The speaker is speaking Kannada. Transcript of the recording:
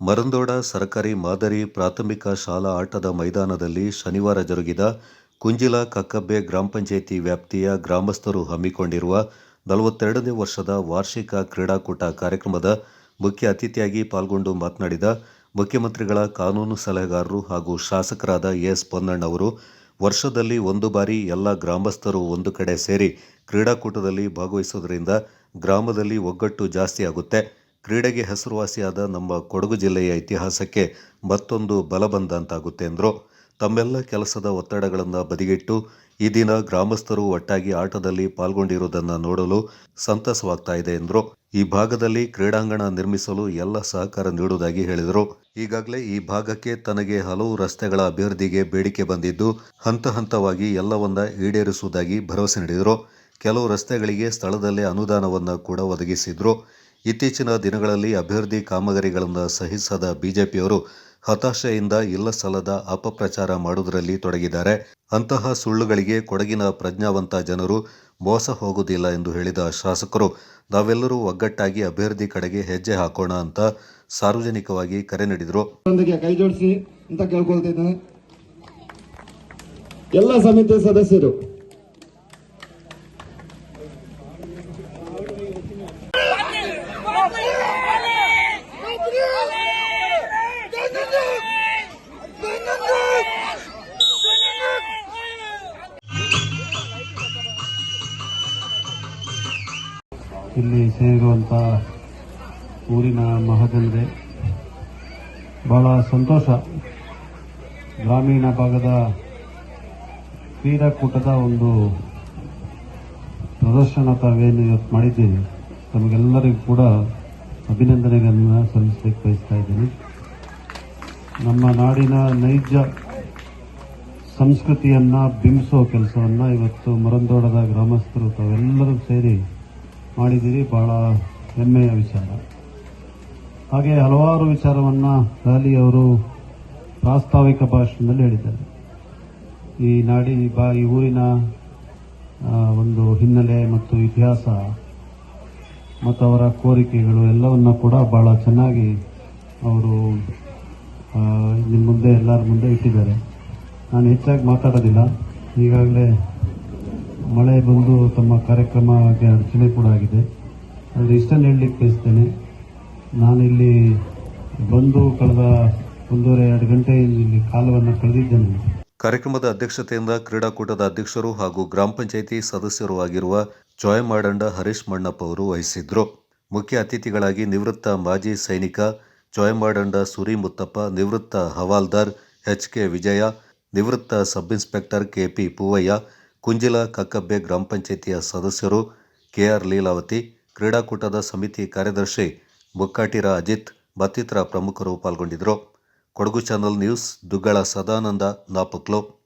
ಮರಂದೋಡ ಸರ್ಕಾರಿ ಮಾದರಿ ಪ್ರಾಥಮಿಕ ಶಾಲಾ ಆಟದ ಮೈದಾನದಲ್ಲಿ ಶನಿವಾರ ಜರುಗಿದ ಕುಂಜಿಲ ಕಕ್ಕಬ್ಬೆ ಗ್ರಾಮ ಪಂಚಾಯಿತಿ ವ್ಯಾಪ್ತಿಯ ಗ್ರಾಮಸ್ಥರು ಹಮ್ಮಿಕೊಂಡಿರುವ ನಲವತ್ತೆರಡನೇ ವರ್ಷದ ವಾರ್ಷಿಕ ಕ್ರೀಡಾಕೂಟ ಕಾರ್ಯಕ್ರಮದ ಮುಖ್ಯ ಅತಿಥಿಯಾಗಿ ಪಾಲ್ಗೊಂಡು ಮಾತನಾಡಿದ ಮುಖ್ಯಮಂತ್ರಿಗಳ ಕಾನೂನು ಸಲಹೆಗಾರರು ಹಾಗೂ ಶಾಸಕರಾದ ಎಸ್ ಪೊನ್ನಣ್ಣವರು ವರ್ಷದಲ್ಲಿ ಒಂದು ಬಾರಿ ಎಲ್ಲ ಗ್ರಾಮಸ್ಥರು ಒಂದು ಕಡೆ ಸೇರಿ ಕ್ರೀಡಾಕೂಟದಲ್ಲಿ ಭಾಗವಹಿಸುವುದರಿಂದ ಗ್ರಾಮದಲ್ಲಿ ಒಗ್ಗಟ್ಟು ಜಾಸ್ತಿಯಾಗುತ್ತೆ. ಕ್ರೀಡೆಗೆ ಹೆಸರುವಾಸಿಯಾದ ನಮ್ಮ ಕೊಡಗು ಜಿಲ್ಲೆಯ ಇತಿಹಾಸಕ್ಕೆ ಮತ್ತೊಂದು ಬಲ ಬಂದಂತಾಗುತ್ತೆ ಎಂದರು. ತಮ್ಮೆಲ್ಲ ಕೆಲಸದ ಒತ್ತಡಗಳನ್ನು ಬದಿಗಿಟ್ಟು ಈ ದಿನ ಗ್ರಾಮಸ್ಥರು ಒಟ್ಟಾಗಿ ಆಟದಲ್ಲಿ ಪಾಲ್ಗೊಂಡಿರುವುದನ್ನು ನೋಡಲು ಸಂತಸವಾಗ್ತಾ ಇದೆ ಎಂದರು. ಈ ಭಾಗದಲ್ಲಿ ಕ್ರೀಡಾಂಗಣ ನಿರ್ಮಿಸಲು ಎಲ್ಲ ಸಹಕಾರ ನೀಡುವುದಾಗಿ ಹೇಳಿದರು. ಈಗಾಗಲೇ ಈ ಭಾಗಕ್ಕೆ ತನಗೆ ಹಲವು ರಸ್ತೆಗಳ ಅಭಿವೃದ್ಧಿಗೆ ಬೇಡಿಕೆ ಬಂದಿದ್ದು, ಹಂತ ಹಂತವಾಗಿ ಎಲ್ಲವನ್ನ ಈಡೇರಿಸುವುದಾಗಿ ಭರವಸೆ ನೀಡಿದರು. ಕೆಲವು ರಸ್ತೆಗಳಿಗೆ ಸ್ಥಳದಲ್ಲೇ ಅನುದಾನವನ್ನು ಕೂಡ ಒದಗಿಸಿದ್ರು. ಇತ್ತೀಚಿನ ದಿನಗಳಲ್ಲಿ ಅಭಿವೃದ್ಧಿ ಕಾಮಗಾರಿಗಳನ್ನು ಸಹಿಸದ ಬಿಜೆಪಿಯವರು ಹತಾಶೆಯಿಂದ ಇಲ್ಲ ಸಲ್ಲದ ಅಪಪ್ರಚಾರ ಮಾಡುವುದರಲ್ಲಿ ತೊಡಗಿದ್ದಾರೆ. ಅಂತಹ ಸುಳ್ಳುಗಳಿಗೆ ಕೊಡಗಿನ ಪ್ರಜ್ಞಾವಂತ ಜನರು ಮೋಸ ಹೋಗುವುದಿಲ್ಲ ಎಂದು ಹೇಳಿದ ಶಾಸಕರು, ನಾವೆಲ್ಲರೂ ಒಗ್ಗಟ್ಟಾಗಿ ಅಭಿವೃದ್ಧಿ ಕಡೆಗೆ ಹೆಜ್ಜೆ ಹಾಕೋಣ ಅಂತ ಸಾರ್ವಜನಿಕವಾಗಿ ಕರೆ ನೀಡಿದರು. ಕೈ ಅಂತ ಕೇಳ್ಕೊಳ್ತಿದ್ದೇನೆ ಎಲ್ಲ ಸಮಿತಿ ಸದಸ್ಯರು ಇಲ್ಲಿ ಸೇರಿರುವಂಥ ಊರಿನ ಮಹಾಜನರೇ, ಬಹಳ ಸಂತೋಷ. ಗ್ರಾಮೀಣ ಭಾಗದ ಕ್ರೀಡಾಕೂಟದ ಒಂದು ಪ್ರದರ್ಶನ ತಾವೇನು ಇವತ್ತು ಮಾಡಿದ್ದೀರಿ ತಮಗೆಲ್ಲರಿಗೂ ಕೂಡ ಅಭಿನಂದನೆಗಳನ್ನು ಸಲ್ಲಿಸಲಿಕ್ಕೆ ಬಯಸ್ತಾ ಇದ್ದೀನಿ. ನಮ್ಮ ನಾಡಿನ ನೈಜ ಸಂಸ್ಕೃತಿಯನ್ನು ಬಿಂಬಿಸೋ ಕೆಲಸವನ್ನು ಇವತ್ತು ಮರಂದೋಡದ ಗ್ರಾಮಸ್ಥರು ತಾವೆಲ್ಲರೂ ಸೇರಿ ಮಾಡಿದ್ದೀರಿ ಬಹಳ ಹೆಮ್ಮೆಯ ವಿಚಾರ. ಹಾಗೆ ಹಲವಾರು ವಿಚಾರವನ್ನ ದಾಲಿ ಅವರು ಪ್ರಾಸ್ತಾವಿಕ ಭಾಷಣದಲ್ಲಿ ಹೇಳಿದ್ದಾರೆ. ಈ ನಾಡಿ ಬಾ, ಈ ಊರಿನ ಒಂದು ಹಿನ್ನೆಲೆ ಮತ್ತು ಇತಿಹಾಸ ಮತ್ತು ಅವರ ಕೋರಿಕೆಗಳು ಎಲ್ಲವನ್ನ ಕೂಡ ಬಹಳ ಚೆನ್ನಾಗಿ ಅವರು ನಿಮ್ಮ ಮುಂದೆ ಎಲ್ಲರ ಮುಂದೆ ಇಟ್ಟಿದ್ದಾರೆ. ನಾನು ಹೆಚ್ಚಾಗಿ ಮಾತಾಡೋದಿಲ್ಲ. ಈಗಾಗಲೇ ಮಳೆ ಬಂದು ತಮ್ಮ ಕಾರ್ಯಕ್ರಮಕ್ಕೆ ಅಡಚಣೆ ಕೂಡ ಆಗಿದೆ. ಆದರೆ ಇಷ್ಟನ್ನು ಹೇಳಲಿಕ್ಕೆ ಬಯಸ್ತೇನೆ ನಾನಿಲ್ಲಿ ಬಂದು ಕಳೆದ ಒಂದೂವರೆ ಎರಡು ಗಂಟೆ ಇಲ್ಲಿ ಕಾಲವನ್ನು ಕಳೆದಿದ್ದೇನೆ. ಕಾರ್ಯಕ್ರಮದ ಅಧ್ಯಕ್ಷತೆಯಿಂದ ಕ್ರೀಡಾಕೂಟದ ಅಧ್ಯಕ್ಷರು ಹಾಗೂ ಗ್ರಾಮ ಪಂಚಾಯಿತಿ ಸದಸ್ಯರು ಆಗಿರುವ ಜಾಯ್ ಮಾಡಂಡ ಹರೀಶ್ ಮಣ್ಣಪ್ಪ ಅವರು ವಹಿಸಿದ್ರು. ಮುಖ್ಯ ಅತಿಥಿಗಳಾಗಿ ನಿವೃತ್ತ ಮಾಜಿ ಸೈನಿಕ ಜಾಯ್ ಮಾಡಂಡ ಸುರಿ ಮುತ್ತಪ್ಪ, ನಿವೃತ್ತ ಹವಾಲ್ದಾರ್ ಎಚ್ ಕೆ ವಿಜಯ, ನಿವೃತ್ತ sub inspector KP Poovaiah Kunjila Kakkabbe ಗ್ರಾಮ ಪಂಚಾಯಿತಿಯ ಸದಸ್ಯರು ಕೆಆರ್ ಲೀಲಾವತಿ, ಕ್ರೀಡಾಕೂಟದ ಸಮಿತಿ ಕಾರ್ಯದರ್ಶಿ ಮುಕ್ಕಾಟಿರ ಅಜಿತ್ ಮತ್ತಿತರ ಪ್ರಮುಖರು ಪಾಲ್ಗೊಂಡಿದ್ದರು. Kodagu channel news Duggala Sadananda Napoklu.